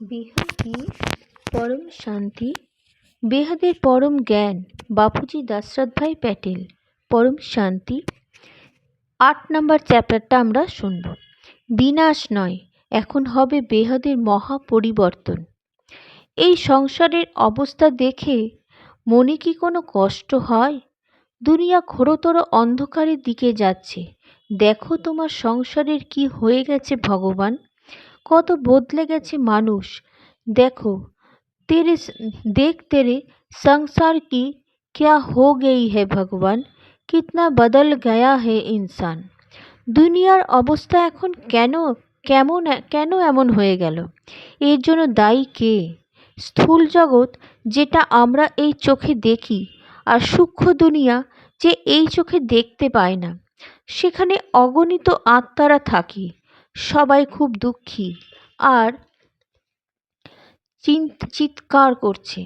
বেহাদ পরম শান্তি বেহাদের পরম জ্ঞান, বাপুজি দাশরথ ভাই প্যাটেল, পরম শান্তি। আট নম্বর চ্যাপ্টারটা আমরা শুনব। বিনাশ নয়, এখন হবে বেহাদের মহা পরিবর্তন এই সংসারের অবস্থা দেখে মনে কি কোনো কষ্ট হয়? দুনিয়া ঘোরতর অন্ধকারের দিকে যাচ্ছে। দেখো তোমার সংসারের কি হয়ে গেছে ভগবান। কত বদলে গেছে মানুষ দেখো तेरे देख तेरे संसार की क्या हो गई है भगवान कितना बदल गया है इंसान দুনিয়ার অবস্থা এখন কেন কেমন কেন এমন হয়ে গেল এর জন্য দায়ী কে স্থূল জগৎ যেটা আমরা এই চোখে দেখি আর সূক্ষ্ম দুনিয়া যে এই চোখে দেখতে পায় না সেখানে অগণিত আত্মারা থাকে সবাই খুব দুঃখী আর চিৎকার করছে।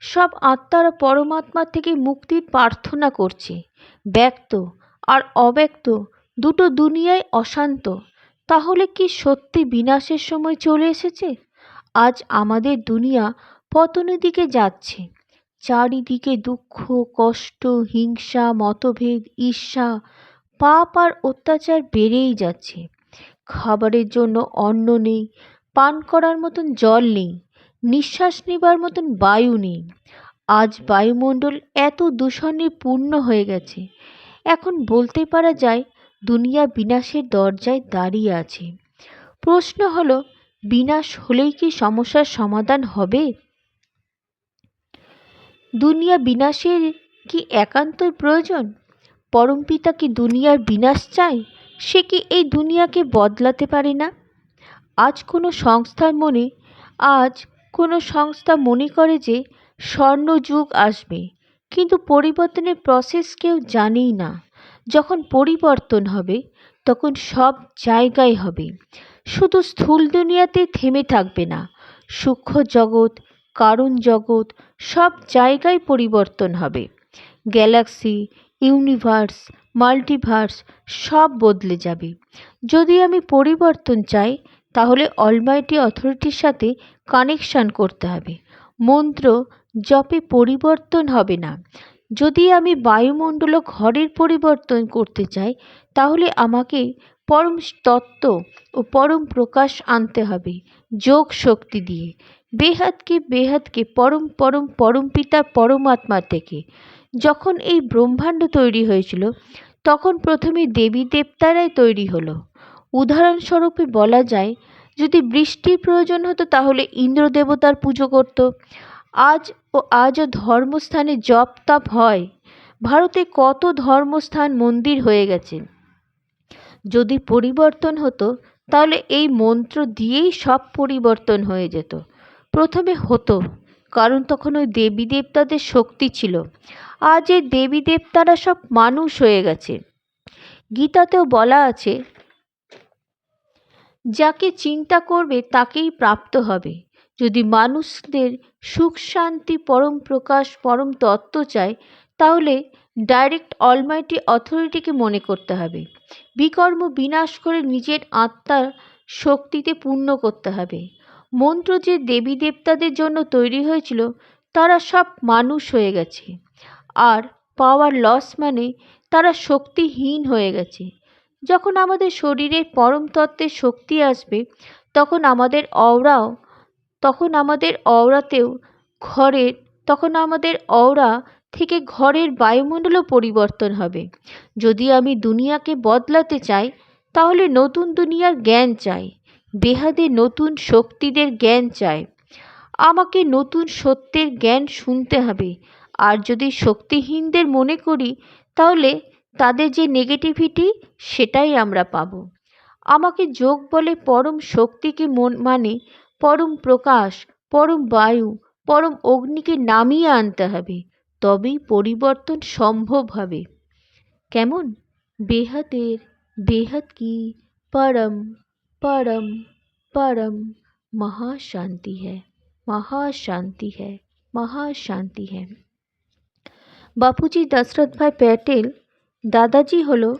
সব আত্মারা পরমাত্মা থেকে মুক্তির প্রার্থনা করছে। ব্যক্ত আর অব্যক্ত দুটো দুনিয়ায় অশান্ত। তাহলে কি সত্যি বিনাশের সময় চলে এসেছে? আজ আমাদের দুনিয়া পতনের দিকে যাচ্ছে। চারিদিকে দুঃখ, কষ্ট, হিংসা, মতভেদ, ঈর্ষা, পাপ আর অত্যাচার বেড়েই যাচ্ছে। খাবারের জন্য অন্ন নেই, পান করার মতন জল নেই, নিঃশ্বাস নেবার মতন বায়ু নেই। আজ বায়ুমণ্ডল এত দূষণে পূর্ণ হয়ে গেছে। এখন বলতে পারা যায়, দুনিয়া বিনাশের দরজায় দাঁড়িয়ে আছে। প্রশ্ন হলো, বিনাশ হলেই কি সমস্যার সমাধান হবে? দুনিয়া বিনাশের কি একান্তই প্রয়োজন? পরমপিতা কি দুনিয়ার বিনাশ চায়? সে কি এই দুনিয়াকে বদলাতে পারে না? আজ কোনো সংস্থার মনে, আজ কোনো সংস্থা মনে করে যে স্বর্ণযুগ আসবে, কিন্তু পরিবর্তনের প্রসেস কেউ জানেই না। যখন পরিবর্তন হবে, তখন সব জায়গায় হবে। শুধু স্থূল দুনিয়াতে থেমে থাকবে না, সূক্ষ্ম জগৎ, কারণ জগৎ, সব জায়গায় পরিবর্তন হবে। গ্যালাক্সি, ইউনিভার্স মাল্টিভার্স সব বদলে যাবে। যদি আমি পরিবর্তন চাই, তাহলে অলমাইটি অথরিটির সাথে কানেকশান করতে হবে। মন্ত্র জপে পরিবর্তন হবে না। যদি আমি বায়ুমণ্ডল ঘরের পরিবর্তন করতে চাই, তাহলে আমাকে পরম তত্ত্ব ও পরম প্রকাশ আনতে হবে যোগ শক্তি দিয়ে। বেহাদকে বেহাদকে পরম পরম পরম পিতা পরমাত্মা থেকে। যখন এই ব্রহ্মাণ্ড তৈরি হয়েছিল তখন প্রথমে দেবী দেবতারাই তৈরি হলো। উদাহরণস্বরূপে বলা যায়, যদি বৃষ্টির প্রয়োজন হতো তাহলে ইন্দ্র দেবতার পুজো করত। আজ ও আজও ধর্মস্থানে জপ তাপ হয়। ভারতে কত ধর্মস্থান মন্দির হয়ে গেছে। যদি পরিবর্তন হতো, তাহলে এই মন্ত্র দিয়েই সব পরিবর্তন হয়ে যেত। প্রথমে হতো, কারণ তখন ওই দেবী দেবতাদের শক্তি ছিল। আজ এই দেবী দেবতারা সব মানুষ হয়ে গেছে। গীতাতেও বলা আছে, যাকে চিন্তা করবে তাকেই প্রাপ্ত হবে। যদি মানুষদের সুখ শান্তি, পরম প্রকাশ, পরম তত্ত্ব চায়, তাহলে ডাইরেক্ট অলমাইটি অথরিটিকে মনে করতে হবে। বিকর্ম বিনাশ করে নিজের আত্মার শক্তিতে পূর্ণ করতে হবে। মন্ত্র যে দেবী দেবতাদের জন্য তৈরি হয়েছিল, তারা সব মানুষ হয়ে গেছে। আর পাওয়ার লস মানে তারা শক্তিহীন হয়ে গেছে। যখন আমাদের শরীরের পরম তত্ত্বের শক্তি আসবে, তখন আমাদের অওরাও তখন আমাদের অওরাতেও ঘরের তখন আমাদের অওরা থেকে ঘরের বায়ুমণ্ডলও পরিবর্তন হবে। যদি আমি দুনিয়াকে বদলাতে চাই, তাহলে নতুন দুনিয়ার জ্ঞান চাই, বেহাদে নতুন শক্তিদের জ্ঞান চাই। আমাকে নতুন সত্যের জ্ঞান শুনতে হবে আর যদি শক্তিহীনদের মনে করি তাহলে তাদের যে নেগেটিভিটি সেটাই আমরা পাব আমাকে যোগ বলে পরম শক্তিকে মন মানে পরম প্রকাশ পরম বায়ু পরম অগ্নিকে নামিয়ে আনতে হবে তবেই পরিবর্তন সম্ভব হবে কেমন বেহাদের বেহাদ কি পরম পরম পরম महाशांति है महाशांति है महाशांति है বাপুজি দশরথ ভাই প্যাটেল দাদাজি হলো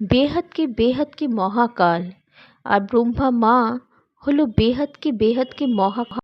বেহাদকে বেহাদকে মহাকাল আর ব্রহ্মা মা হলো বেহাদকে বেহাদকে মহা